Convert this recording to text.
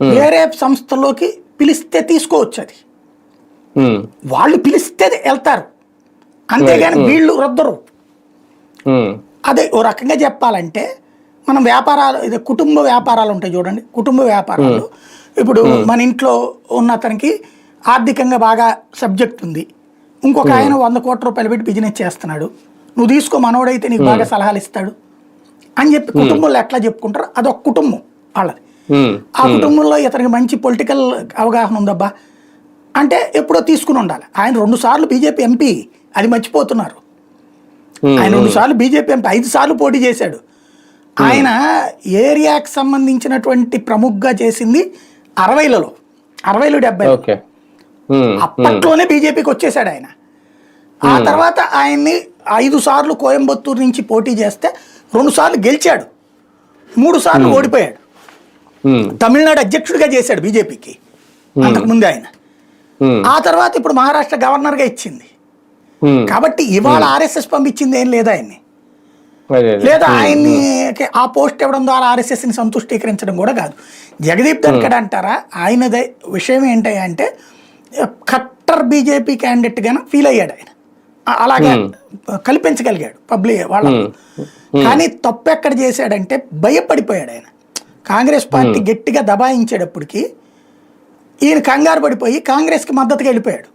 వేరే సంస్థలోకి పిలిస్తే తీసుకోవచ్చు అది ఉమ్, వాళ్ళు పిలిస్తే వెళ్తారు. అంతేగాని వీళ్ళు రద్దరు. అదే ఓ రకంగా చెప్పాలంటే మనం వ్యాపారాలు ఇది కుటుంబ వ్యాపారాలు ఉంటాయి చూడండి. కుటుంబ వ్యాపారాలు. ఇప్పుడు మన ఇంట్లో ఉన్న అతనికి ఆర్థికంగా బాగా సబ్జెక్ట్ ఉంది. ఇంకొక ఆయన వంద కోట్ల రూపాయలు పెట్టి బిజినెస్ చేస్తున్నాడు. నువ్వు తీసుకో మనోడైతే నీకు బాగా సలహాలు ఇస్తాడు అని చెప్పి కుటుంబంలో ఎట్లా చెప్పుకుంటారు అదొక కుటుంబం వాళ్ళది. ఆ కుటుంబంలో ఇతనికి మంచి పొలిటికల్ అవగాహన ఉందబ్బా. అంటే ఎప్పుడో తీసుకుని ఉండాలి. ఆయన రెండు సార్లు బీజేపీ ఎంపీ అది మర్చిపోతున్నారు. ఆయన రెండు సార్లు బీజేపీ ఎంపీ ఐదు సార్లు పోటీ చేశాడు. ఆయన ఏరియాకి సంబంధించినటువంటి ప్రముఖగా చేసింది అరవైలలో అరవైలు డెబ్బై అప్పట్లోనే బీజేపీకి వచ్చేసాడు ఆయన. ఆ తర్వాత ఆయన్ని ఐదు సార్లు కోయంబత్తూరు నుంచి పోటీ చేస్తే రెండు సార్లు గెలిచాడు. మూడు సార్లు ఓడిపోయాడు. తమిళనాడు అధ్యక్షుడిగా చేశాడు బీజేపీకి. అంతకుముందు ఆయన. ఆ తర్వాత ఇప్పుడు మహారాష్ట్ర గవర్నర్గా ఇచ్చింది. కాబట్టి ఇవాళ ఆర్ఎస్ఎస్ పంపించింది ఏం లేదు ఆయన్ని. లేదా ఆయన్ని ఆ పోస్ట్ ఇవ్వడం ద్వారా ఆర్ఎస్ఎస్ని సంతుష్టీకరించడం కూడా కాదు. జగదీప్ ధన్కడ్ అంటారా? ఆయనదే విషయం ఏంటంటే కట్టర్ బీజేపీ క్యాండిడేట్ గానే ఫీల్ అయ్యాడు ఆయన. అలాగే కల్పించగలిగాడు పబ్లిక్ వాళ్ళ కానీ తప్పు ఎక్కడ చేశాడంటే భయపడిపోయాడు ఆయన. కాంగ్రెస్ పార్టీ గట్టిగా దబాయించేటప్పటికి ఈయన కంగారు పడిపోయి కాంగ్రెస్కి మద్దతుగా వెళ్ళిపోయాడు.